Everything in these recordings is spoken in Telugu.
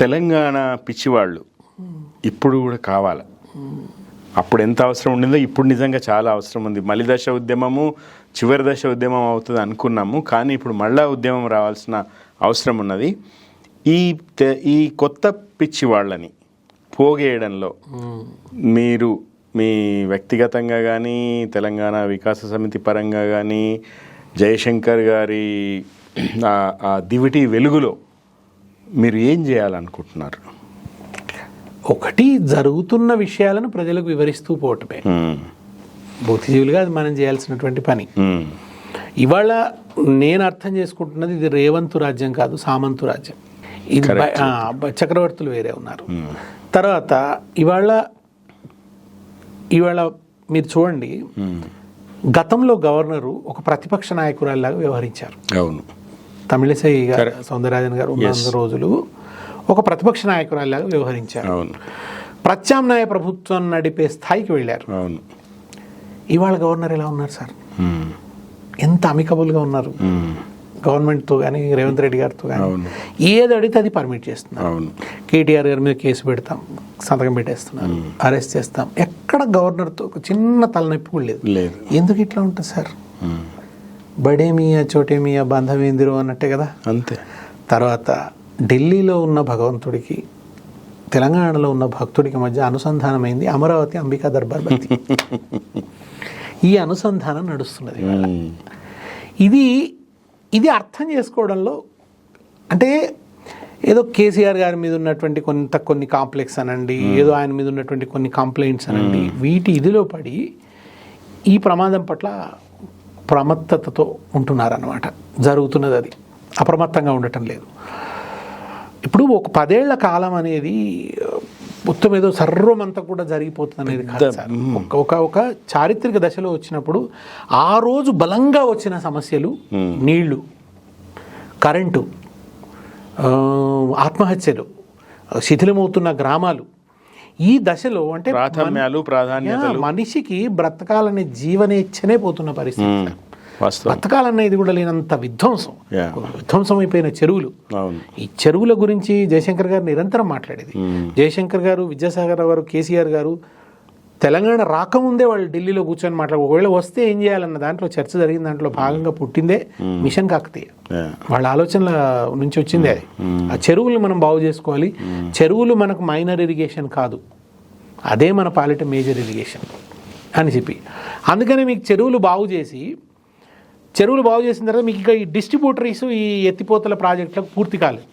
తెలంగాణ పిచ్చివాళ్ళు ఇప్పుడు కూడా కావాలి? అప్పుడు ఎంత అవసరం ఉండిందో ఇప్పుడు నిజంగా చాలా అవసరం ఉంది. మలి దశ ఉద్యమము చివరి దశ ఉద్యమం అవుతుంది అనుకున్నాము కానీ ఇప్పుడు మళ్ళా ఉద్యమం రావాల్సిన అవసరం ఉన్నది. ఈ తె- ఈ కొత్త పిచ్చి వాళ్ళని పోగేయడంలో మీరు మీ వ్యక్తిగతంగా కానీ తెలంగాణ వికాస సమితి పరంగా కానీ జయశంకర్ గారి ఆ దివిటి వెలుగులో మీరు ఏం చేయాలనుకుంటున్నారు? ఒకటి జరుగుతున్న విషయాలను ప్రజలకు వివరిస్తూ పోవటమే. బుద్ధిజీవులుగా అది మనం చేయాల్సినటువంటి పని. ఇవాళ నేను అర్థం చేసుకుంటున్నది ఇది రేవంతు రాజ్యం కాదు సామంతు రాజ్యం. ఇది చక్రవర్తులు వేరే ఉన్నారు. తర్వాత ఇవాళ ఇవాళ మీరు చూడండి గతంలో గవర్నరు ఒక ప్రతిపక్ష నాయకురాలిలాగా వ్యవహరించారు. అవును. తమిళిసై గారు సౌందరరాజన్ గారు ఉన్న రోజులు ఒక ప్రతిపక్ష నాయకురాలిలాగా వ్యవహరించారు. అవును. ప్రత్యామ్నాయ ప్రభుత్వం నడిపే స్థాయికి వెళ్ళారు. ఇవాళ గవర్నర్ ఎలా ఉన్నారు సార్. ఎంత అమికబుల్గా ఉన్నారు. గవర్నమెంట్తో కానీ రేవంత్ రెడ్డి గారితో కానీ అవును. ఏది అడిగితే అది పర్మిట్ చేస్తున్నారు. అవును. కేటీఆర్ గారి మీద కేసు పెడతాం సంతకం పెట్టేస్తున్నారు అరెస్ట్ చేస్తాం. ఎక్కడ గవర్నర్తో ఒక చిన్న తలనొప్పి కూడా లేదు. ఎందుకు ఇట్లా ఉంటుంది సార్. బడే మియా చోటే మియా బంధమేందిరో అన్నట్టే కదా? అంతే. తర్వాత ఢిల్లీలో ఉన్న భగవంతుడికి తెలంగాణలో ఉన్న భక్తుడికి మధ్య అనుసంధానమైంది అమరావతి అంబికా దర్బార్ భక్తి. ఈ అనుసంధానం నడుస్తున్నది. ఇది ఇది అర్థం చేసుకోవడంలో అంటే ఏదో కేసీఆర్ గారి మీద ఉన్నటువంటి కొంత కొన్ని కాంప్లెక్స్ అనండి ఏదో ఆయన మీద ఉన్నటువంటి కొన్ని కంప్లైంట్స్ అనండి వీటి ఇదిలో పడి ఈ ప్రమాదం పట్ల ప్రమత్తతతో ఉంటున్నారన్నమాట. జరుగుతున్నది అది. అప్రమత్తంగా ఉండటం లేదు. ఇప్పుడు ఒక పదేళ్ళ కాలం అనేది మొత్తం ఏదో సర్వమంతా కూడా జరిగిపోతుంది అనేది కాదు సార్. ఒక ఒక ఒక చారిత్రక దశలో వచ్చినప్పుడు ఆ రోజు బలంగా వచ్చిన సమస్యలు నీళ్ళు కరెంటు ఆత్మహత్యలు శిథిలమవుతున్న గ్రామాలు ఈ దశలో అంటే ప్రాధాన్యాలు ప్రాధాన్యతలు. మనిషికి బ్రతకాలనే జీవనేచ్ఛనే పోతున్న పరిస్థితి. బ్రతకాలనేది కూడా లేనంత విధ్వంసం. విధ్వంసం అయిపోయిన చెరువులు. ఈ చెరువుల గురించి జయశంకర్ గారు నిరంతరం మాట్లాడేది. జయశంకర్ గారు విద్యాసాగర్ గారు కేసీఆర్ గారు తెలంగాణ రాకముందే వాళ్ళు ఢిల్లీలో కూర్చొని మాట్లాడు ఒకవేళ వస్తే ఏం చేయాలన్న దాంట్లో చర్చ జరిగిన దాంట్లో భాగంగా పుట్టిందే మిషన్ కాకతీయ. వాళ్ళ ఆలోచనల నుంచి వచ్చిందే అది. ఆ చెరువులు మనం బాగు చేసుకోవాలి. చెరువులు మనకు మైనర్ ఇరిగేషన్ కాదు. అదే మన పాలిట మేజర్ ఇరిగేషన్ అని చెప్పి. అందుకనే మీకు చెరువులు బాగు చేసి చెరువులు బాగు చేసిన తర్వాత మీకు ఇక ఈ డిస్ట్రిబ్యూటరీస్ ఈ ఎత్తిపోతల ప్రాజెక్టులకు పూర్తి కాలేదు.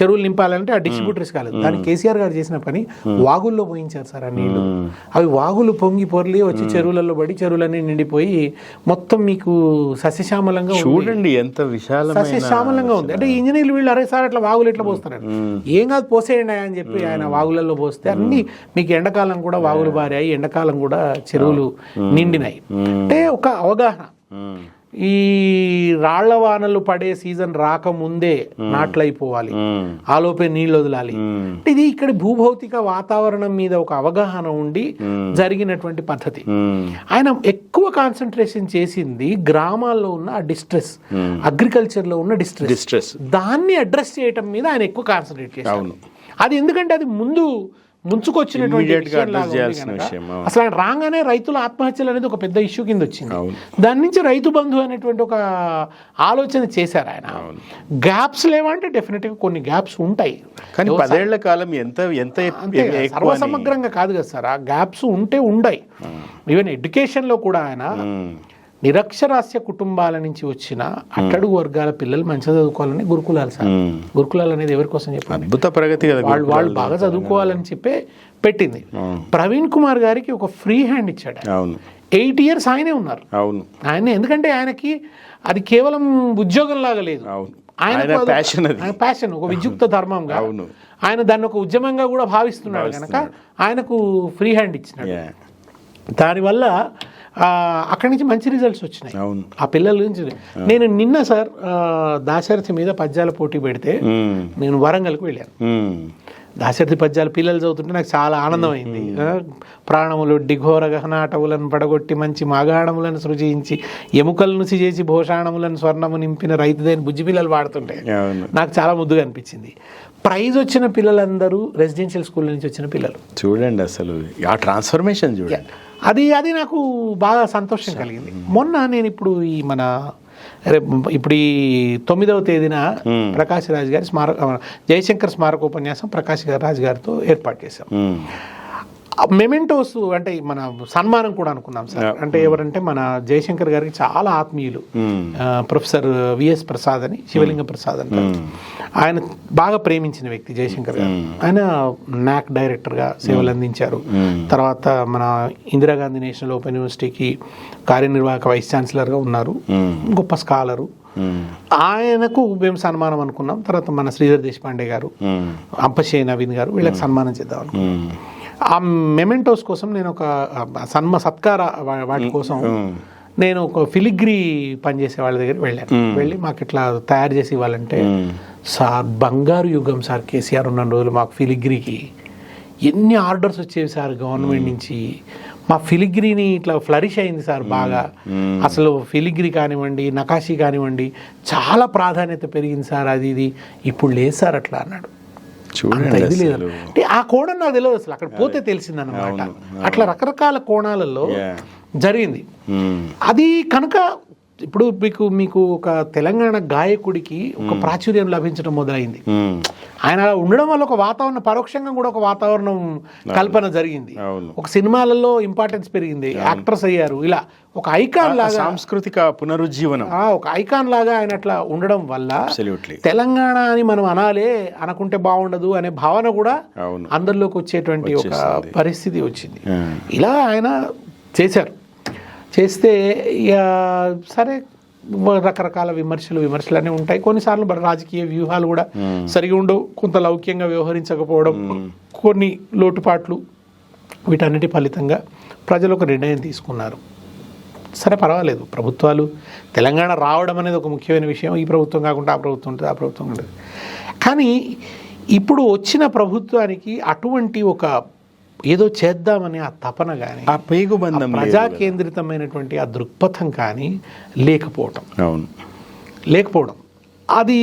చెరువులు నింపాలంటే ఆ డిస్ట్రిబ్యూటరీస్ కాలేదు. దానికి కేసీఆర్ గారు చేసిన పని వాగుల్లో పోయించారు సార్ ఆ నీళ్ళు. అవి వాగులు పొంగి పొర్లి వచ్చి చెరువులలో పడి చెరువులన్నీ నిండిపోయి మొత్తం మీకు సస్యశ్యామలంగా. చూడండి ఎంత విశాలమైన సస్యశ్యామలంగా ఉంది. అంటే ఇంజనీర్లు వీళ్ళు అరే సార్ అట్లా వాగులు ఎట్లా పోస్తున్నారు? ఏం కాదు పోసేయండి అని చెప్పి ఆయన వాగులలో పోస్తే అన్ని మీకు ఎండాకాలం కూడా వాగులు బారాయి ఎండాకాలం కూడా చెరువులు నిండినాయి. అంటే ఒక అవగాహన. ఈ రాళ్ళ వానలు పడే సీజన్ రాకముందే నాట్లయిపోవాలి. ఆలోపే నీళ్ళు వదలాలి. అంటే ఇది ఇక్కడ భూభౌతిక వాతావరణం మీద ఒక అవగాహన ఉండి జరిగినటువంటి పద్ధతి. ఆయన ఎక్కువ కాన్సన్ట్రేషన్ చేసింది గ్రామాల్లో ఉన్న ఆ డిస్ట్రెస్ అగ్రికల్చర్లో ఉన్న డిస్ట్రెస్. డిస్ట్రెస్. దాన్ని అడ్రస్ చేయటం మీద ఆయన ఎక్కువ కాన్సన్ట్రేట్ చేశారు. అది ఎందుకంటే అది ముందు ముంచుకొచ్చినటువంటి. అసలు ఆయన రాగానే రైతుల ఆత్మహత్యలు అనేది ఒక పెద్ద ఇష్యూ కింద వచ్చింది. దాని నుంచి రైతు బంధు అనేటువంటి ఒక ఆలోచన చేశారు ఆయన. గ్యాప్స్ లేవంటే డెఫినెట్గా కొన్ని గ్యాప్స్ ఉంటాయి. కానీ పదేళ్ళ కాలం ఎంత ఎంత సర్వసమగ్రంగా కాదు కదా సార్ ఆ గ్యాప్స్ ఉంటే ఉండయి ఈవెన్ ఎడ్యుకేషన్లో కూడా ఆయన. నిరక్షరాస్య కుటుంబాల నుంచి వచ్చిన అట్టడుగు వర్గాల పిల్లలు మంచిగా చదువుకోవాలని గురుకులాలు సార్. గురుకులాలు అనేది ఎవరి కోసం చెప్పండి అద్భుత ప్రగతి వాళ్ళు వాళ్ళు బాగా చదువుకోవాలని చెప్పే పెట్టింది. ప్రవీణ్ కుమార్ గారికి ఒక ఫ్రీ హ్యాండ్ ఇచ్చాడు ఎయిట్ ఇయర్స్ ఆయనే ఉన్నారు. అవును. ఆయన ఎందుకంటే ఆయనకి అది కేవలం ఉద్యోగం లాగా లేదు. అవును. ఆయన ప్యాషన్ ఒక విద్యుక్త ధర్మంగా. అవును. ఆయన దాన్ని ఒక ఉద్యమంగా కూడా భావిస్తున్నాడు కనుక ఆయనకు ఫ్రీ హ్యాండ్ ఇచ్చినాడు. దానివల్ల అక్కడి నుంచి మంచి రిజల్ట్స్ వచ్చినాయి. ఆ పిల్లల నుంచి. నేను నిన్న సార్ దాశరథి మీద పద్యాల పోటీ పెడితే. నేను వరంగల్కి వెళ్ళాను. దాశరథి పద్యాలు పిల్లలు చదువుతుంటే నాకు చాలా ఆనందమైంది. ప్రాణములు ఘోర గహనాటవులను పడగొట్టి మంచి మాగాణములను సృజించి ఎముకలను చేసి భూషాణములను స్వర్ణము నింపిన రైతుదైన బుజ్జి పిల్లలు అవును. నాకు చాలా ముద్దుగా అనిపించింది. ప్రైజ్ వచ్చిన పిల్లలందరూ రెసిడెన్షియల్ స్కూల్ నుంచి వచ్చిన పిల్లలు. చూడండి అసలు ఆ ట్రాన్స్ఫర్మేషన్ చూడండి. అది అది నాకు బాగా సంతోషం కలిగింది. మొన్న నేను ఇప్పుడు ఈ మన ఇప్పుడు ఈ తొమ్మిదవ తేదీన ప్రకాష్ రాజ్ గారి స్మారక జయశంకర్ స్మారక ఉపన్యాసం ప్రకాష్ రాజ్ గారితో ఏర్పాటు చేశాం. మెమెంటోస్ అంటే మన సన్మానం కూడా అనుకున్నాం సార్. అంటే ఎవరంటే మన జయశంకర్ గారికి చాలా ఆత్మీయులు. ఆ, ప్రొఫెసర్ విఎస్ ప్రసాద్ అని శివలింగ ప్రసాద్ అంటారు ఆయన బాగా ప్రేమించిన వ్యక్తి జయశంకర్ గారు. ఆయన నాక్ డైరెక్టర్గా సేవలు అందించారు. తర్వాత మన ఇందిరాగాంధీ నేషనల్ ఓపెన్ యూనివర్సిటీకి కార్యనిర్వాహక వైస్ ఛాన్సలర్గా ఉన్నారు. గొప్ప స్కాలరు. ఆయనకు మేము సన్మానం అనుకున్నాం. తర్వాత మన శ్రీధర్ దేశపాండే గారు ఉమ్. అంపశే నవీన్ గారు వీళ్ళకి సన్మానం చేద్దాం అనుకున్నాం. ఆ మెమెంటోస్ కోసం నేను ఒక సన్మ సత్కార వాటి కోసం నేను ఒక ఫిలిగ్రీ పనిచేసే వాళ్ళ దగ్గర వెళ్ళాను. వెళ్ళి మాకు ఇట్లా తయారు చేసి ఇవ్వాలంటే సార్ బంగారు యుగం సార్ కేసీఆర్ ఉన్న రోజులు మాకు ఫిలిగ్రీకి ఎన్ని ఆర్డర్స్ వచ్చేవి సార్ గవర్నమెంట్ నుంచి? మా ఫిలిగ్రీని ఇట్లా ఫ్లరిష్ అయింది సార్ బాగా. అసలు ఫిలిగ్రీ కానివ్వండి నకాషీ కానివ్వండి చాలా ప్రాధాన్యత పెరిగింది సార్ అది ఇది. ఇప్పుడు లేదు సార్ అట్లా అన్నాడు. అంత చూడండి ఇది లేదు. అంటే ఆ కోణం నాకు తెలియదు అసలు. అక్కడ పోతే తెలిసిందన్నమాట. అట్లా రకరకాల కోణాలలో. జరిగింది. ఉమ్. అది కనుక ఇప్పుడు మీకు మీకు ఒక తెలంగాణ గాయకుడికి ఒక ప్రాచుర్యం లభించడం మొదలైంది. ఆయన ఉండడం వల్ల ఒక వాతావరణం పరోక్షంగా కూడా ఒక వాతావరణం కల్పన జరిగింది. ఒక సినిమాలలో ఇంపార్టెన్స్ పెరిగింది. యాక్టర్స్ అయ్యారు. ఇలా ఒక ఐకాన్ లాగా సాంస్కృతిక పునరుజ్జీవనం. ఆ, ఒక ఐకాన్ లాగా ఆయన అట్లా ఉండడం వల్ల తెలంగాణ అని మనం అనాలే అనుకుంటే బాగుండదు అనే భావన కూడా అందరిలోకి వచ్చేటువంటి ఒక. పరిస్థితి వచ్చింది. ఇలా ఆయన చేశారు. చేస్తే సరే రకరకాల విమర్శలు విమర్శలు అన్నీ ఉంటాయి. కొన్నిసార్లు రాజకీయ వ్యూహాలు కూడా సరిగా ఉండవు కొంత లౌక్యంగా వ్యవహరించకపోవడం కొన్ని లోటుపాట్లు వీటన్నిటి ఫలితంగా ప్రజలు ఒక నిర్ణయం తీసుకున్నారు. సరే పర్వాలేదు. ప్రభుత్వాలు తెలంగాణ రావడం అనేది ఒక ముఖ్యమైన విషయం. ఈ ప్రభుత్వం కాకుండా ఆ ప్రభుత్వం ఉంటుంది ఆ ప్రభుత్వం ఉంటుంది కానీ ఇప్పుడు వచ్చిన ప్రభుత్వానికి అటువంటి ఒక ఏదో చేద్దామని ఆ తపన కానీ ఆ పేగుబంధం లేదు ప్రజా కదా. కేంద్రితమైనటువంటి ఆ దృక్పథం కానీ లేకపోవటం. అవును. లేకపోవడం. అది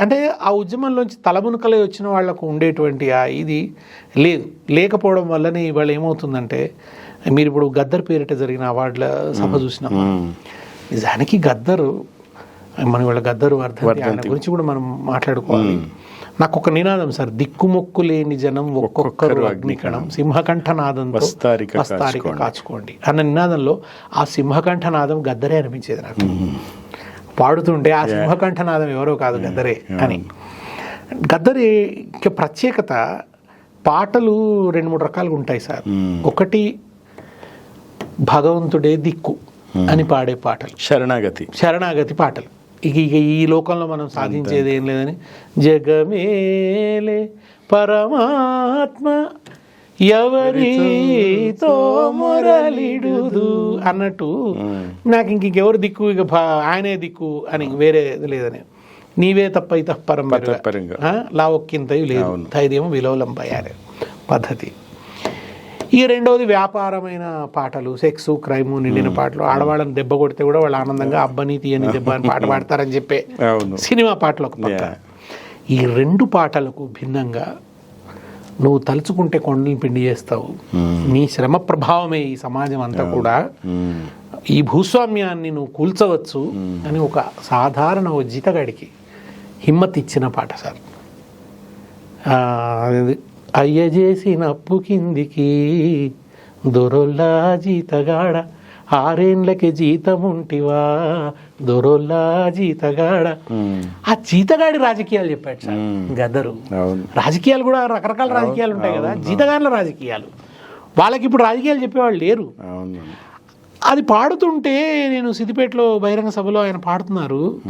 అంటే ఆ ఉద్యమంలోంచి తలమునకలే వచ్చిన వాళ్ళకు ఉండేటువంటి ఆ ఇది లేదు. లేకపోవడం వల్లనే ఇవాళ ఏమవుతుందంటే మీరు ఇప్పుడు గద్దర్ పేరిట జరిగిన అవార్డుల సభ చూసినాం. నిజానికి గద్దరు మన వాళ్ళ గద్దరు వర్ధంతి ఆయన గురించి కూడా మనం మాట్లాడుకోవాలి. నాకు ఒక నినాదం సార్ దిక్కుమొక్కు లేని జనం ఒక్కొక్కరు అగ్నికణం. సింహకంఠ నాదంతో వస్తారిక కాచుకోండి. అన్న నినాదంలో ఆ సింహకంఠ నాదం గద్దరే అనిపించేది నాకు. పాడుతుంటే ఆ సింహకంఠ నాదం ఎవరో కాదు గద్దరే అని. గద్దరి యొక్క ప్రత్యేకత పాటలు రెండు మూడు రకాలుగా ఉంటాయి సార్. ఒకటి భగవంతుడే దిక్కు అని పాడే పాటలు. శరణాగతి. శరణాగతి పాటలు. ఇక ఇక ఈ లోకంలో మనం సాధించేది ఏం లేదని. జగమేలే పరమాత్మ ఎవరితో మొరలిడుదు అన్నట్టు. నాకు ఇంక ఇంకెవరు దిక్కు? ఇక ఆయనే దిక్కు అని వేరే లేదని. నీవే తప్ప ఇత పరం. లావొక్కింతయు లేదు. ధైర్యం విలోలంబయాలి పద్ధతి. ఈ రెండవది వ్యాపారమైన పాటలు సెక్స్ క్రైమ్ నిండిన పాటలు. ఆడవాళ్ళని దెబ్బ కొడితే కూడా వాళ్ళు ఆనందంగా అబ్బని తీయని దెబ్బ అని పాట పాడతారని చెప్పే సినిమా పాటలు ఒక పక్క. ఈ రెండు పాటలకు భిన్నంగా నువ్వు తలుచుకుంటే కొండలు పిండి చేస్తావు. నీ శ్రమ ప్రభావమే ఈ సమాజం అంతా కూడా. ఈ భూస్వామ్యాన్ని నువ్వు కూల్చవచ్చు అని ఒక సాధారణ ఓ జీతగాడికి హిమ్మత్ ఇచ్చిన పాట సార్. అయ్య చేసిన అప్పు కిందికి దొరొల్లా జీతగాడ ఆరేండ్లకి జీతం ఉంటివా దొరొల్లా జీతగాడ. ఆ జీతగాడి రాజకీయాలు చెప్పాడు సార్ గద్దరు. రాజకీయాలు కూడా రకరకాల రాజకీయాలు ఉంటాయి కదా జీతగాళ్ళ రాజకీయాలు. వాళ్ళకి ఇప్పుడు రాజకీయాలు చెప్పేవాళ్ళు లేరు. అది పాడుతుంటే నేను సిద్దిపేటలో బహిరంగ సభలో ఆయన పాడుతున్నారు.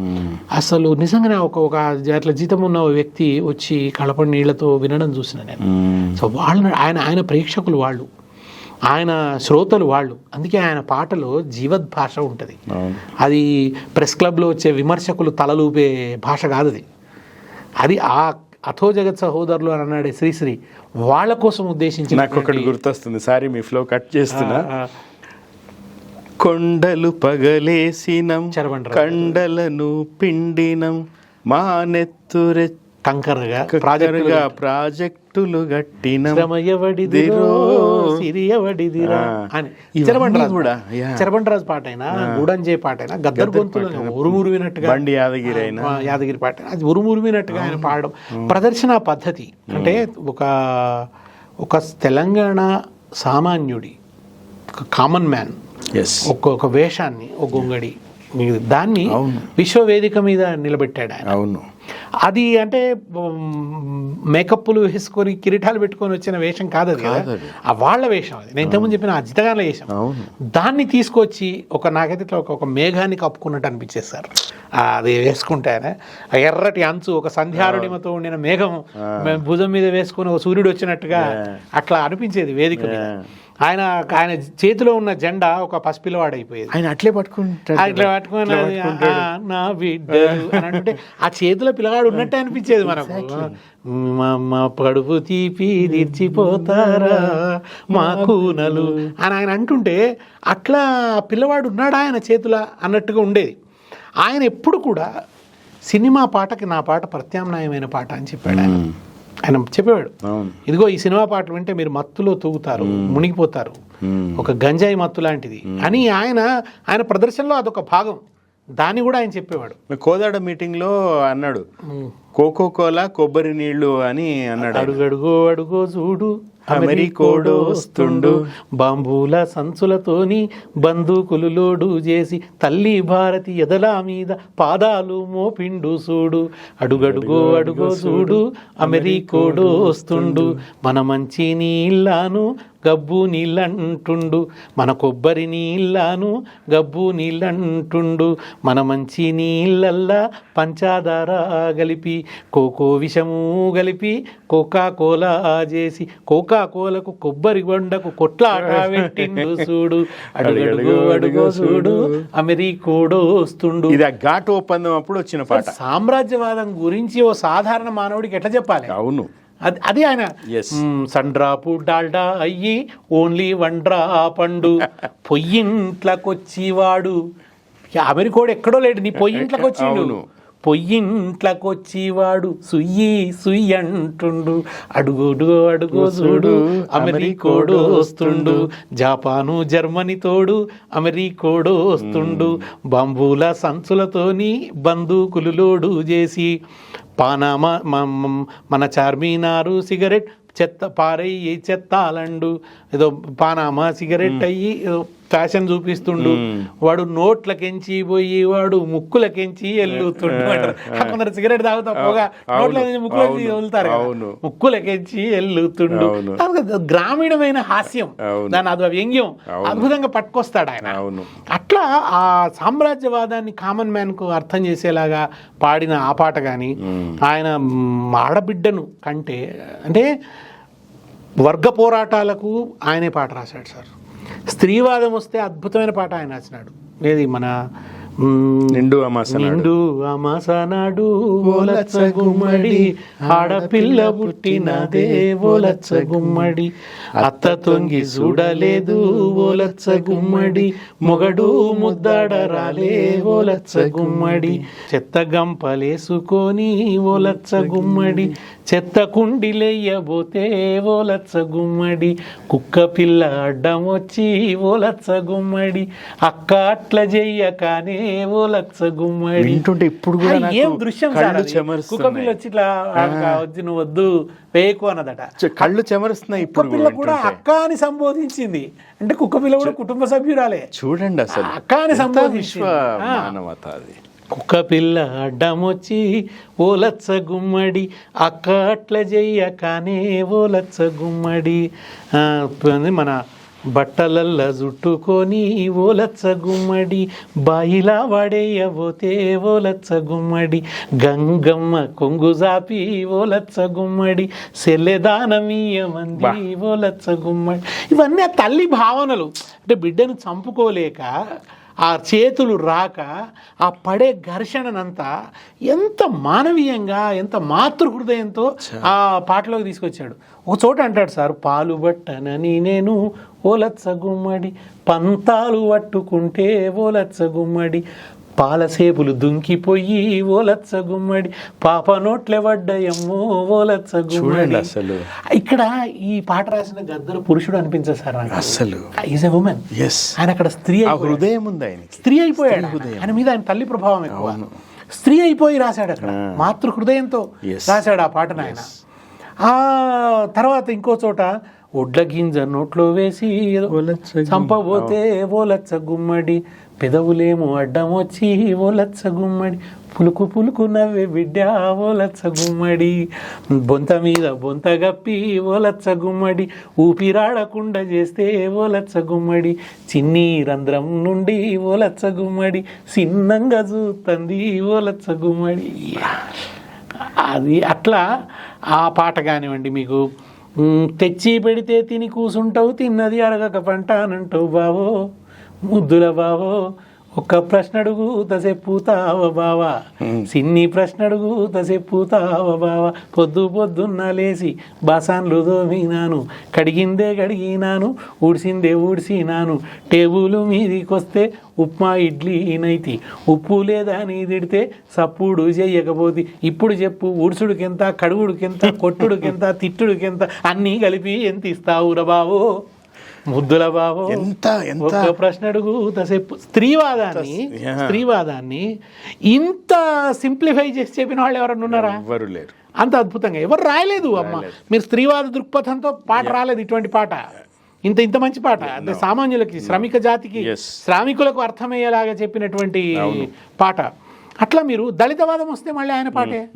అసలు నిజంగానే ఒక ఒక అట్లా జీతం ఉన్న వ్యక్తి వచ్చి కళపడి నీళ్ళతో వినడం చూసిన నేను. సో వాళ్ళని ఆయన ఆయన ప్రేక్షకులు వాళ్ళు. ఆయన శ్రోతలు వాళ్ళు. అందుకే ఆయన పాటలో జీవద్ భాష ఉంటుంది. అది ప్రెస్ క్లబ్లో వచ్చే విమర్శకులు తలలూపే భాష కాదు అది. అది ఆ అథో జగత్ సహోదరులు అని అన్నాడే శ్రీశ్రీ వాళ్ళ కోసం ఉద్దేశించి నాకు ఒకటి గుర్తొస్తుంది. సారీ మీ ఫ్లో కట్ చేస్తున్నా. కొండలు పగలేసినం. కండలను పిండినం మా నెత్తురె కంకరగా ప్రాజెక్టులు ప్రాజెక్టుగా ప్రాజెక్టులు గట్టినం. అని. చెరబండరాజు కూడా. చెరబండరాజు పాట అయినా గూడంజే పాట అయినా గద్దర్ గొంతులో ఉరుమురువినట్టుగా బండి యాదగిరి అయినా. యాదగిరి పాట. అది ఉరుమురుమినట్టుగా ఆయన పాడడం. ప్రదర్శన పద్ధతి అంటే ఒక ఒక తెలంగాణ సామాన్యుడి ఒక కామన్ మ్యాన్ ఎస్ ఒక ఒక వేషాన్ని ఒక గొంగడి దాన్ని విశ్వవేదిక మీద నిలబెట్టాడు ఆయన. అవును. అది అంటే మేకప్లు వేసుకొని కిరీటాలు పెట్టుకొని వచ్చిన వేషం కాదు అది కదా. ఆ వాళ్ళ వేషం అది. నేను ఇంతకుముందు చెప్పిన అజితగాల వేషం. అవును. దాన్ని తీసుకొచ్చి ఒక నాకైతే ఇట్లా ఒక మేఘాన్ని కప్పుకున్నట్టు అనిపించేది సార్ ఆ, అది వేసుకుంటేనే ఆ ఎర్రటి అంచు ఒక సంధ్యారుడిమతో ఉండిన మేఘం భుజం మీద వేసుకుని ఒక సూర్యుడు వచ్చినట్టుగా అట్లా అనిపించేది వేదిక మీద. ఆయన ఆయన చేతిలో ఉన్న జెండా ఒక పసిపిల్లవాడు అయిపోయేది ఆయన అట్లే పట్టుకుంటాడు అట్లా పట్టుకొని నా బిడ్డ అని ఆ చేతిలో పిల్లగాడు ఉన్నట్టే అనిపించేది మనకు. మా పడుపు తీపి తీర్చిపోతారా మా కూనలు అని ఆయన అంటుంటే అట్లా పిల్లవాడు ఉన్నాడా ఆయన చేతుల అన్నట్టుగా ఉండేది. ఆయన ఎప్పుడు కూడా సినిమా పాటకి నా పాట ప్రత్యామ్నాయమైన పాట అని చెప్పాడు ఆయన. ఆయన చెప్పేవాడు ఇదిగో ఈ సినిమా పాటలు వింటే మీరు మత్తులో తూగుతారు మునిగిపోతారు. ఒక గంజాయి మత్తు లాంటిది. అని ఆయన ఆయన ప్రదర్శనలో అదొక భాగం. దాన్ని కూడా ఆయన చెప్పేవాడు. కోదాడ మీటింగ్లో అన్నాడు కోకో కోలా కొబ్బరి నీళ్ళు అని అన్నాడు ఆయన. అడుగడుగో అడుగో చూడు. అమెరికోడు వస్తుండు. బాంబూల సంచులతోని బందూకులు లోడు చేసి తల్లి భారతి ఎదల మీద పాదాలు మోపిండు సూడు అడుగడుగో అడుగో చూడు అమెరికోడు వస్తుండు మన మంచి నీళ్ళాను గబ్బు నీళ్ళంటుండు మన కొబ్బరి నీళ్ళాను గబ్బు నీళ్ళంటుండు మన మంచి నీళ్ళల్లా పంచాదార కలిపి కోకో విషము కలిపి కోకా కోలా చేసి కోకా కోలకు కొబ్బరి బొండకు కొట్లాట పెట్టిండు చూడు అడుగడుగో అడుగో చూడు అమెరికోడో వస్తుండు ఇది ఘాట్ ఒప్పందం అప్పుడు వచ్చిన పాట. సామ్రాజ్యవాదం గురించి ఓ సాధారణ మానవుడికి ఎట్లా చెప్పాలి? అవును. అది అది ఆయన. మ్, సండ్రాపు డాల్డా అయ్యి ఓన్లీ వండ్రా పండు. పొయ్యింట్లకొచ్చి వాడు. అమెరికోడు ఎక్కడో లేడు. నీ పొయ్యింట్లోకి వచ్చిండు అవును. పొయ్యింట్లకొచ్చి వాడు సుయ్యి సుయ్యి అంటుండు. అడుగుడు అడుగు చూడు అమెరికోడు వస్తుండు. జపాను జర్మనీ తోడు అమెరికోడు వస్తుండు. బంబూల సంచులతోని బందూకులు లోడు చేసి పానామా మన చార్మినారు సిగరెట్ చెత్త పారయ్యి చెత్తాలండు. ఏదో పానామా సిగరెట్ అయ్యి ఫ్యాషన్ చూపిస్తుండు వాడు నోట్లకెంచి పోయి వాడు ముక్కులకెంచి ఎల్లుతుండు అంటారు. కొందరు సిగరెట్ తాగుతా పోగా నోట్ల ముక్కులకి. అవును. ముక్కులకెంచి. అది గ్రామీణమైన హాస్యం. దాని అది వ్యంగ్యం అద్భుతంగా పట్టుకొస్తాడు ఆయన అట్లా ఆ సామ్రాజ్యవాదాన్ని కామన్ మ్యాన్కు అర్థం చేసేలాగా పాడిన ఆ పాట కానీ ఆయన ఆడబిడ్డను కంటే అంటే వర్గ పోరాటాలకు ఆయనే పాట రాశాడు సార్ స్త్రీవాదం వస్తే అద్భుతమైన పాట ఆయన రాసినాడు. ఏది మన నిండు అమాస నాడు. నిండు అమాస నాడు ఓలచ్చ గుమ్మడి ఆడపిల్ల పుట్టినదే ఓలచ్చ గుమ్మడి. అత్త తొంగి చూడలేదు ఓలచ్చ గుమ్మడి. మొగడు ముద్దాడ రాలే ఓలచ్చ గుమ్మడి. చెత్త గంపలేసుకొని ఓలచ్చ గుమ్మడి. చెత్త కుండిలెయ్యబోతే ఓలచ్చ గుమ్మడి కుక్క పిల్ల అడ్డం వచ్చి ఓలచ్చ గుమ్మడి అక్క అట్ల చెయ్యకానే ఓలచ్చ గుమ్మడి వింటుంటే ఇప్పుడు కూడా ఏం దృశ్యం. కుక్క పిల్ల వచ్చి ఇట్లా "ఆ, వద్దు నువ్వు వద్దు వేయకు అన్నదట. కళ్ళు చెమరుస్తున్నాయి కుక్క ఇప్పుడు పిల్ల కూడా. అక్క అని సంబోధించింది. అంటే కుక్క పిల్ల కూడా కుటుంబ సభ్యురాలే. చూడండి అసలు. అక్క అని ఆ. మానవత అది. కుక్క పిల్ల అడ్డమొచ్చి ఓలచ్చ గుమ్మడి అక్క అట్ల చెయ్యకానే ఓలచ్చ గుమ్మడి. మన బట్టలల్ల జుట్టుకొని ఓలచ్చ గుమ్మడి బాయిలా వాడేయబోతే ఓలచ్చ గుమ్మడి. గంగమ్మ కొంగు జాపి ఓలచ్చ గుమ్మడి సెల్లెదానమీయమంది ఓలచ్చ గుమ్మడి. ఇవన్నీ ఆ తల్లి భావనలు. అంటే బిడ్డను చంపుకోలేక ఆ చేతులు రాక ఆ పడే ఘర్షణనంతా ఎంత మానవీయంగా ఎంత మాతృ హృదయంతో ఆ పాటలోకి తీసుకొచ్చాడు. ఒక చోట అంటాడు సార్ పాలు బట్టనని నేను ఓలచ్చ గుమ్మడి పంతాలు పట్టుకుంటే ఓలచ్చ గుమ్మడి పాలసేపులు దుంకిపోయి ఓలచ్చ గుమ్మడి పాప నోట్లే పడ్డాయమ్మో ఓలచ్చ చూడండి గుమ్మడి అసలు. ఇక్కడ ఈ పాట రాసిన గద్దరు పురుషుడు అనిపించదు సార్ అసలు. ఈజ్ ఎ ఉమెన్ ఆయన అక్కడ స్త్రీ. హృదయం ఉంది ఆయనకి. స్త్రీ అయిపోయాడు ఆయన మీద ఆయన తల్లి ప్రభావం ఎక్కువ. స్త్రీ అయిపోయి రాశాడు అక్కడ. మాతృ హృదయంతో. రాశాడు ఆ పాటను ఆయన ఆ తర్వాత ఇంకో చోట ఒడ్ల గింజ నోట్లో వేసి. చంపబోతే ఓలచ్చ గుమ్మడి. పెదవులేమో అడ్డం వచ్చి ఓలచ్చ గుమ్మడి పులుకు పులుకు నవ్వే బిడ్డ ఓలచ్చ గుమ్మడి బొంత మీద బొంత గప్పి ఓలచ్చ గుమ్మడి ఊపిరాడకుండా చేస్తే ఓలచ్చ గుమ్మడి చిన్ని రంధ్రం నుండి ఓలచ్చ గుమ్మడి చిన్నంగా చూస్తుంది ఓలచ్చ గుమ్మడి అది అట్లా ఆ పాట కానివ్వండి మీకు. తెచ్చి పెడితే తిని కూసుంటావు తిన్నది అరగక పంట అనంటావు బావో. ముద్దుల బావో ఒక్క ప్రశ్న అడుగు తసెప్పుతావ బావా సిన్ని ప్రశ్న అడుగు తసెప్పుతావ బావా. పొద్దు పొద్దున్న లేసి బాసాన్లు దోమినాను కడిగిందే కడిగినాను ఊడిసిందే ఊడిసినాను. టేబుల్ మీదికొస్తే ఉప్మా ఇడ్లీ నైతి ఉప్పు లేదా నీ తిడితే సప్పుడు చెయ్యకపోతే ఇప్పుడు చెప్పు ఊడ్చుడికెంత కడుగుడికెంత కొట్టుడికెంత తిట్టుడికెంత అన్నీ కలిపి ఎంత ఇస్తావురా బావో? ముద్దుల బావో ఎంత ఎంత? ప్రశ్న అడుగు తసేపు స్త్రీవాదాన్ని. స్త్రీవాదాన్ని ఇంత సింప్లిఫై చేసి చెప్పిన వాళ్ళు ఎవరన్నా ఉన్నారా? ఎవ్వరు లేరు. అంత అద్భుతంగా. ఎవరు రాయలేదు అమ్మ. మీరు స్త్రీవాద దృక్పథంతో పాట రాలేదు ఇటువంటి పాట. ఇంత ఇంత మంచి పాట. అంటే సామాన్యులకి శ్రమిక జాతికి. శ్రామికులకు అర్థమయ్యేలాగా చెప్పినటువంటి పాట. అట్లా మీరు దళితవాదం వస్తే మళ్ళీ ఆయన పాటే.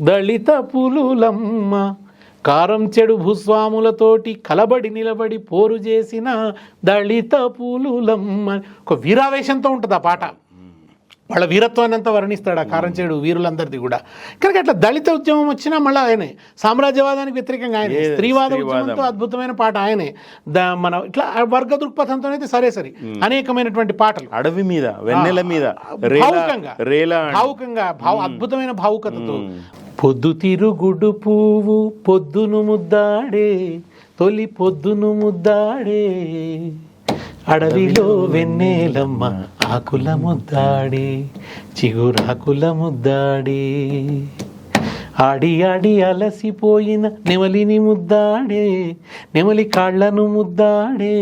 దళిత పులులమ్మ కారం చెడు భూస్వాములతోటి కలబడి నిలబడి పోరు చేసిన దళిత పులులమ్మ ఒక వీరావేశంతో ఉంటుంది ఆ పాట. వాళ్ళ వీరత్వాన్ని అంతా వర్ణిస్తాడు ఆ కారం చెడు వీరులందరిది కూడా. కనుక అట్లా దళిత ఉద్యమం వచ్చినా మళ్ళీ ఆయనే. సామ్రాజ్యవాదానికి వ్యతిరేకంగా ఆయన. స్త్రీవాద. ఉద్యమంతో అద్భుతమైన పాట ఆయనే. మన ఇట్లా వర్గ దృక్పథంతో అయితే సరే. సరే అనేకమైనటువంటి పాటలు. అడవి మీద వెన్నెల మీద భావుకంగా. భావ అద్భుతమైన భావుకతతో. పొద్దు తిరుగుడు పువ్వు పొద్దును ముద్దాడే. తొలి పొద్దును ముద్దాడే. అడవిలో వెన్నెలమ్మ. ఆకుల ముద్దాడి చిగురాకుల ముద్దాడి ఆడి ఆడి అలసిపోయిన నెమలిని ముద్దాడే నెమలి కాళ్ళను ముద్దాడే.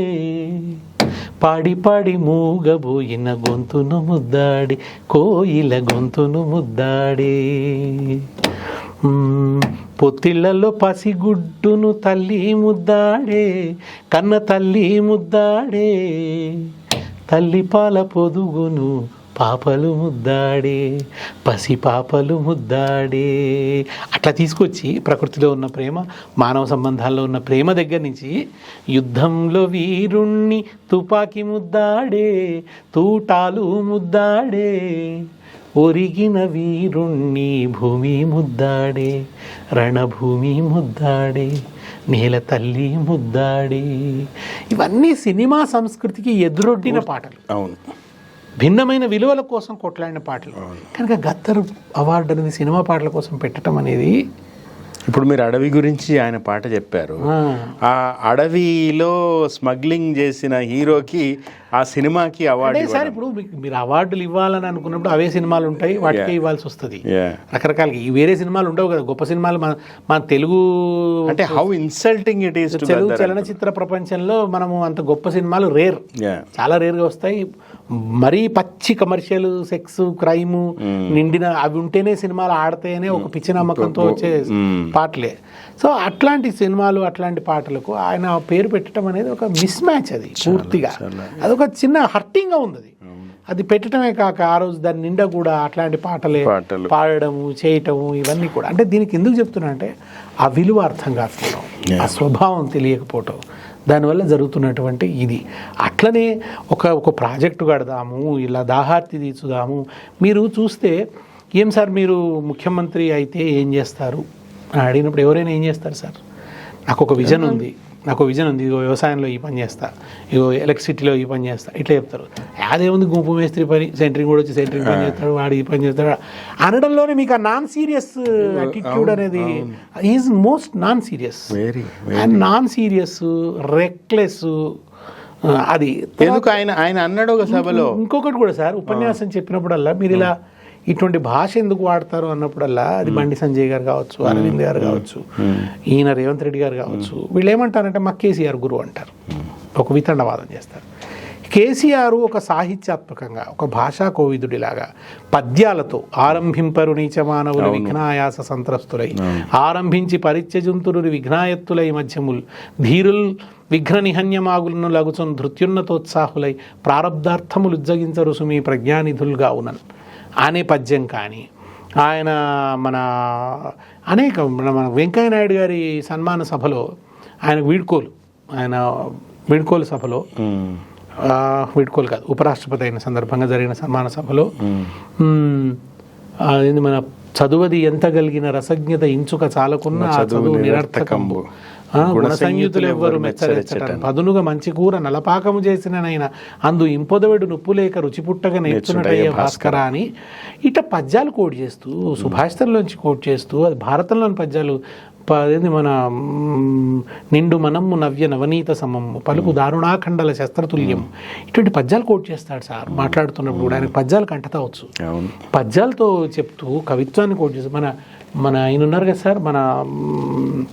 పాడి పాడి మూగబోయిన గొంతును ముద్దాడి కోయిల గొంతును ముద్దాడే. పొత్తిళ్ళలో పసిగుడ్డును తల్లి ముద్దాడే కన్న తల్లి ముద్దాడే. తల్లి పాల పొదుగును పాపలు ముద్దాడే పసి పాపలు ముద్దాడే. అట్లా తీసుకొచ్చి ప్రకృతిలో ఉన్న ప్రేమ మానవ సంబంధాల్లో ఉన్న ప్రేమ దగ్గర నుంచి యుద్ధంలో వీరుణ్ణి తుపాకి ముద్దాడే తూటాలు ముద్దాడే. ఒరిగిన వీరుణ్ణి భూమి ముద్దాడే రణభూమి ముద్దాడే. నేల తల్లి ముద్దాడే. ఇవన్నీ సినిమా సంస్కృతికి ఎదురొడ్డిన పాటలు. అవును. భిన్నమైన విలువల కోసం కొట్లాడిన పాటలు. కనుక గద్దరు అవార్డు అనేది సినిమా పాటల కోసం పెట్టడం అనేది ఇప్పుడు మీరు అడవి గురించి ఆయన పాట చెప్పారు. ఆ, అడవిలో స్మగ్లింగ్ చేసిన హీరోకి ఆ సినిమాకి అవార్డు సార్ ఇప్పుడు మీరు అవార్డులు ఇవ్వాలని అనుకున్నప్పుడు అవే సినిమాలు ఉంటాయి వాటికే ఇవ్వాల్సి వస్తుంది. ఈ వేరే సినిమాలు ఉండవు కదా గొప్ప సినిమాలు మన మన తెలుగు అంటే how insulting it is Telugu చలనచిత్ర ప్రపంచంలో మనము అంత గొప్ప సినిమాలు రేర్ చాలా రేర్గా వస్తాయి. మరీ పచ్చి కమర్షియల్ సెక్స్ క్రైమ్ నిండిన అవి ఉంటేనే సినిమాలు ఆడితేనే ఒక పిచ్చి నమ్మకంతో వచ్చే పాటలే. సో అట్లాంటి సినిమాలు అట్లాంటి పాటలకు ఆయన పేరు పెట్టడం అనేది ఒక మిస్ మ్యాచ్ అది పూర్తిగా. అదొక చిన్న హర్టింగ్గా ఉంది అది అది పెట్టడమే కాక ఆ రోజు దాని నిండా కూడా అట్లాంటి పాటలే పాటలు. పాడడము చేయటము ఇవన్నీ కూడా. అంటే దీనికి ఎందుకు చెప్తున్నా అంటే ఆ విలువ అర్థం కాకపోవడం ఆ స్వభావం తెలియకపోవటం. దానివల్ల జరుగుతున్నటువంటి ఇది. అట్లనే ఒక ఒక ప్రాజెక్టు కడదాము ఇలా దాహార్తి తీర్చుదాము. మీరు చూస్తే ఏం సార్ మీరు ముఖ్యమంత్రి అయితే ఏం చేస్తారు? అని అడిగినప్పుడు ఎవరైనా ఏం చేస్తారు సార్? నాకు ఒక విజన్ ఉంది. నాకు విజన్ ఉంది ఇగో వ్యవసాయంలో ఈ పని చేస్తా ఇగో ఎలక్ట్రిసిటీలో ఈ పని చేస్తా ఇట్లా చెప్తారు. అదేముంది గుంపు మేస్త్రి పని సెంటరింగ్ కూడా వచ్చి సెంటరింగ్ పని చేస్తాడు వాడు ఈ పని చేస్తాడు. అనడంలోనే మీకు ఆ నాన్ సీరియస్ అటిట్యూడ్ అనేది is most non serious and non serious reckless అది ఎందుకు ఆయన ఆయన అన్నాడు ఒక సభలో? ఇంకొకటి కూడా సార్ ఉపన్యాసం చెప్పినప్పుడల్లా మీరు ఇలా ఇటువంటి భాష ఎందుకు వాడతారు అన్నప్పుడల్లా అది బండి సంజయ్ గారు కావచ్చు అరవింద్ గారు కావచ్చు ఈయన రేవంత్ రెడ్డి గారు కావచ్చు వీళ్ళు ఏమంటారంటే మా కేసీఆర్ గురువు అంటారు. ఒక వితండవాదం చేస్తారు. కేసీఆర్ ఒక సాహిత్యాత్మకంగా ఒక భాషా కోవిదుడిలాగా పద్యాలతో ఆరంభింపరు నీచ మానవులు విఘ్నాయాస సంత్రస్తులై ఆరంభించి పరిత్యజంతురు విఘ్నాయత్తులై మధ్యముల్ ధీరుల్ విఘ్న నిహన్యమాగులను లగుచున్ ధృత్యున్నతోత్సాహులై ప్రారబ్ధార్థములు ఉజ్జగించరు సుమి ప్రజ్ఞానిధులుగా ఉన్నన్ అనే పద్యం కానీ ఆయన మన అనేక మన మన వెంకయ్య నాయుడు గారి సన్మాన సభలో ఆయన వీడ్కోలు ఆయన వీడ్కోలు సభలో వీడ్కోలు కాదు ఉపరాష్ట్రపతి అయిన సందర్భంగా జరిగిన సన్మాన సభలో మన చదువది ఎంత కలిగిన రసజ్ఞత ఇంచుక చాలకున్న చదువు నిరర్థకంబు. ఆ, గుణ సంయుతులు ఎవ్వరు మెచ్చరెచ్చటం పదునుగా మంచి కూర నలపాకము చేసిననైనా అందు ఇంపొదవెడు నుప్పు లేక రుచి పుట్టగా నేర్చునటయ్య భాస్కర. అని ఇట పద్యాలు కోట్ చేస్తూ సుభాషితంలోంచి కోట్ చేస్తూ అది భారతంలోని పద్యాలు అదేంది మన నిండు మనమ్ము నవ్య నవనీత సమమ్ము పలుకు దారుణాఖండల శస్త్రతుల్యం. ఇటువంటి పద్యాలు కోట్ చేస్తాడు సార్ మాట్లాడుతున్నప్పుడు కూడా ఆయనకు పద్యాలు కంటతావచ్చు అవును. పద్యాలతో చెప్తూ కవిత్వాన్ని కోట్ చేస్తూ మన మన ఆయన ఉన్నారు కదా సార్ మన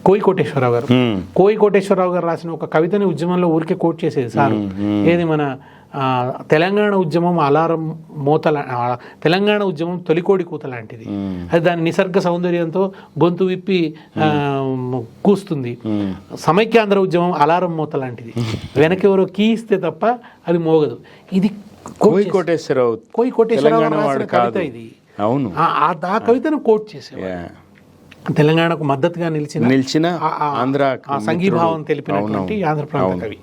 కోయి కోటేశ్వరరావు గారు. కోయి కోటేశ్వరరావు గారు రాసిన ఒక కవితని ఉద్యమంలో ఊరికే కోట్ చేసేది సార్. ఏది మన ఆ, తెలంగాణ ఉద్యమం అలారం మోతల తెలంగాణ ఉద్యమం తొలికోడి కూత లాంటిది. అది దాని నిసర్గ సౌందర్యంతో గొంతు విప్పి ఆ, కూస్తుంది. సమైక్యాంధ్ర ఉద్యమం అలారం మోత లాంటిది. వెనకెవరో కీ ఇస్తే తప్ప అది మోగదు. ఇది కోయి కోటేశ్వరరావు కోయి కోటేశ్వరరావు కవిత ఇది. అవును. ఆ- కవితను కోట్ చేసేవాడు. యా. తెలంగాణకు మద్దతుగా నిలిచిన నిలిచిన ఆంధ్ర సంఘీభావం తెలిపినటువంటి. ఆంధ్ర ప్రాంత. కవి.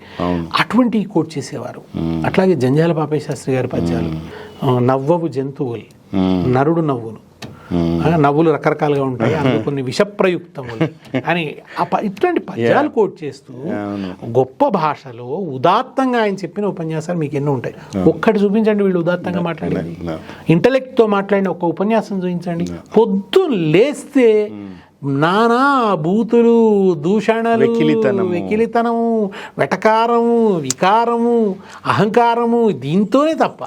అటువంటి కోట్ చేసేవారు. అట్లాగే జంజాల పాపయ్య శాస్త్రి గారి పద్యాలు. నవ్వవు జంతువులు. నరుడు నవ్వును. నవ్వులు రకరకాలుగా ఉంటాయి అందులో కొన్ని విషప్రయుక్తములు. అని ఇట్లాంటి పద్యాలు కోట్ చేస్తూ. గొప్ప భాషలో ఉదాత్తంగా ఆయన చెప్పిన ఉపన్యాసాలు మీకు ఎన్నో ఉంటాయి. ఒక్కటి చూపించండి వీళ్ళు ఉదాత్తంగా మాట్లాడేది. No. ఇంటలెక్ట్తో మాట్లాడిన ఒక ఉపన్యాసం చూపించండి. పొద్దున్న లేస్తే నానా బూతులు దూషణలు వెకిలితనము. వెకిలితనము వెటకారము వికారము అహంకారము దీంతోనే తప్ప.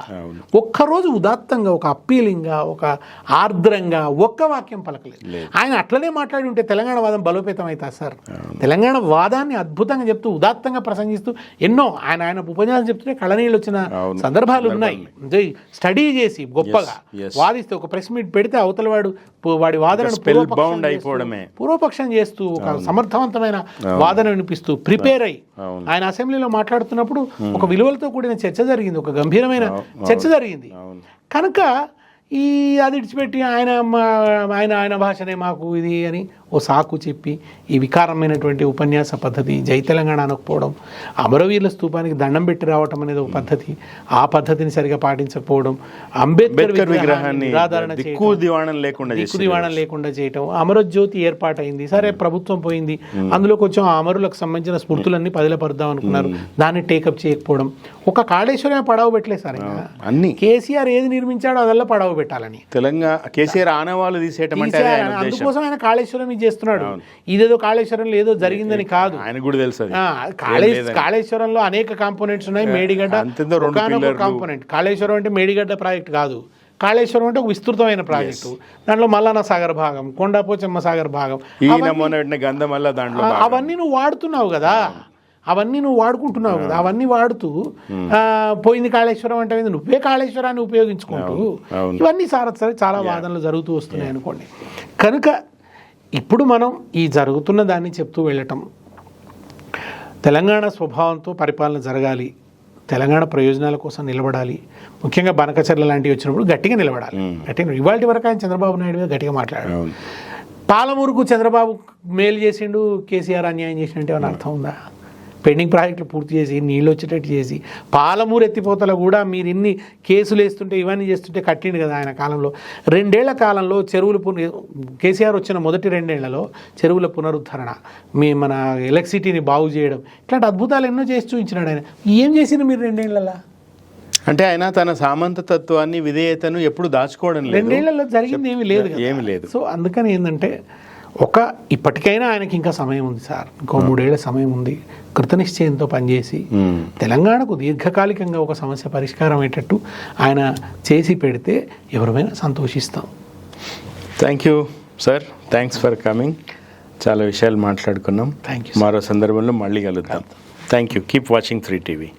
ఒక్కరోజు ఉదాత్తంగా ఒక అప్పీలింగ్గా ఒక ఆర్ద్రంగా ఒక్క వాక్యం పలకలేదు ఆయన అట్లనే మాట్లాడి ఉంటే తెలంగాణ వాదం బలోపేతం అవుతా సార్ తెలంగాణ వాదాన్ని అద్భుతంగా చెప్తూ ఉదాత్తంగా ప్రసంగిస్తూ ఎన్నో ఆయన ఆయన ఉపన్యాసం చెప్తుంటే కళనీళ్ళు వచ్చిన. సందర్భాలు ఉన్నాయి స్టడీ చేసి గొప్పగా. వాదిస్తే ఒక ప్రెస్ మీట్ పెడితే అవతల వాడు వాడి వాదనను spell పూర్వపక్షం bound చేస్తూ- అయిపోవడమే. పూర్వపక్షం చేస్తూ ఒక సమర్థవంతమైన వాదన వినిపిస్తూ ప్రిపేర్ అయ్యి. ఆయన అసెంబ్లీలో మాట్లాడుతున్నప్పుడు ఒక విలువలతో కూడిన చర్చ జరిగింది ఒక గంభీరమైన చర్చ జరిగింది. కనుక ఈ అది ఇడిచిపెట్టి ఆయన ఆయన ఆయన భాషనే మాకు ఇది అని ఓ సాకు చెప్పి ఈ వికారమైనటువంటి ఉపన్యాస పద్ధతి జై తెలంగాణ అనకపోవడం అమరవీరుల స్తూపానికి దండం పెట్టి రావటం అనేది ఒక పద్ధతి ఆ పద్ధతిని సరిగా పాటించకపోవడం అంబేద్కర్ విగ్రహాన్ని దిక్కు దివాణం లేకుండా దిక్కు చేసి దివాణం లేకుండా చేయటం అమరజ్యోతి ఏర్పాటైంది సరే ప్రభుత్వం పోయింది అందులో కొంచెం అమరులకు సంబంధించిన స్మృతులన్నీ పదిలపరుద్దాం అనుకున్నారు దాన్ని టేకప్ చేయకపోవడం ఒక కాళేశ్వరమే పడవ పెట్టలేదు సార్. అన్ని. కేసీఆర్ ఏది నిర్మించాడో అదల్లా పడవ పెట్టాలని. తెలంగాణ కేసీఆర్ ఆనవాళ్ళు తీసేయటం అంటే అందుకోసం ఆయన కాళేశ్వరం ఇది చేస్తున్నాడు. ఇదేదో కాళేశ్వరంలో ఏదో జరిగిందని కాదు. ఆయన కూడా తెలుసు కాళేశ్వరంలో అనేక కాంపోనెంట్స్ ఉన్నాయి. మేడిగడ్డ. కాంపోనెంట్. కాళేశ్వరం అంటే మేడిగడ్డ ప్రాజెక్ట్ కాదు. కాళేశ్వరం అంటే ఒక విస్తృతమైన ప్రాజెక్టు. దాంట్లో మల్లాన సాగర్ భాగం కొండాపోచమ్మ సాగర్ భాగం. అవన్నీ నువ్వు వాడుతున్నావు కదా. అవన్నీ నువ్వు వాడుకుంటున్నావు కదా. అవన్నీ వాడుతూ ఆ, పోయింది కాళేశ్వరం అంటే? నువ్వే కాళేశ్వరాన్ని ఉపయోగించుకుంటూ. ఇవన్నీ సార సరే చాలా వాదనలు జరుగుతూ వస్తున్నాయి అనుకోండి. కనుక ఇప్పుడు మనం ఈ జరుగుతున్న దాన్ని చెప్తూ వెళ్ళటం. తెలంగాణ స్వభావంతో పరిపాలన జరగాలి. తెలంగాణ ప్రయోజనాల కోసం నిలబడాలి. ముఖ్యంగా బనకచర్ల లాంటివి వచ్చినప్పుడు గట్టిగా నిలబడాలి. గట్టిగా ఇవాళ వరకు ఆయన చంద్రబాబు నాయుడు మీద గట్టిగా మాట్లాడాడు. అవును. పాలమూరుకు చంద్రబాబు మేలు చేసిండు కేసీఆర్ అన్యాయం చేసిండే అని అర్థం ఉందా? పెండింగ్ ప్రాజెక్టులు పూర్తి చేసి నీళ్ళు వచ్చేటట్టు చేసి పాలమూరు ఎత్తిపోతల కూడా మీరు ఇన్ని కేసులు వేస్తుంటే ఇవన్నీ చేస్తుంటే కట్టిండు కదా ఆయన కాలంలో. రెండేళ్ళ కాలంలో చెరువులు పున కేసీఆర్ వచ్చిన మొదటి రెండేళ్ళలో చెరువుల పునరుద్ధరణ మీ మన ఎలక్ట్రిసిటీని బాగు చేయడం ఇట్లాంటి అద్భుతాలు ఎన్నో చేసి చూపించినాడు ఆయన. ఏం చేసిండు మీరు రెండేళ్ళలో? అంటే ఆయన తన సామంత తత్వాన్ని విధేయతను ఎప్పుడు దాచుకోవడం లేదు. రెండేళ్ళలో జరిగింది ఏమీ లేదు ఏమీ లేదు. సో అందుకని ఏంటంటే ఒక ఇప్పటికైనా ఆయనకి ఇంకా సమయం ఉంది సార్. ఇంకో మూడేళ్ళ సమయం ఉంది. కృతనిశ్చయంతో పనిచేసి. తెలంగాణకు దీర్ఘకాలికంగా ఒక సమస్య పరిష్కారం అయ్యేటట్టు ఆయన చేసి పెడితే ఎవరైనా సంతోషిస్తాం. Thank you sir thanks for coming చాలా విషయాలు మాట్లాడుకున్నాం. Thank you, మరో సందర్భంలో మళ్ళీ కలుద్దాం. Thank you keep watching three TV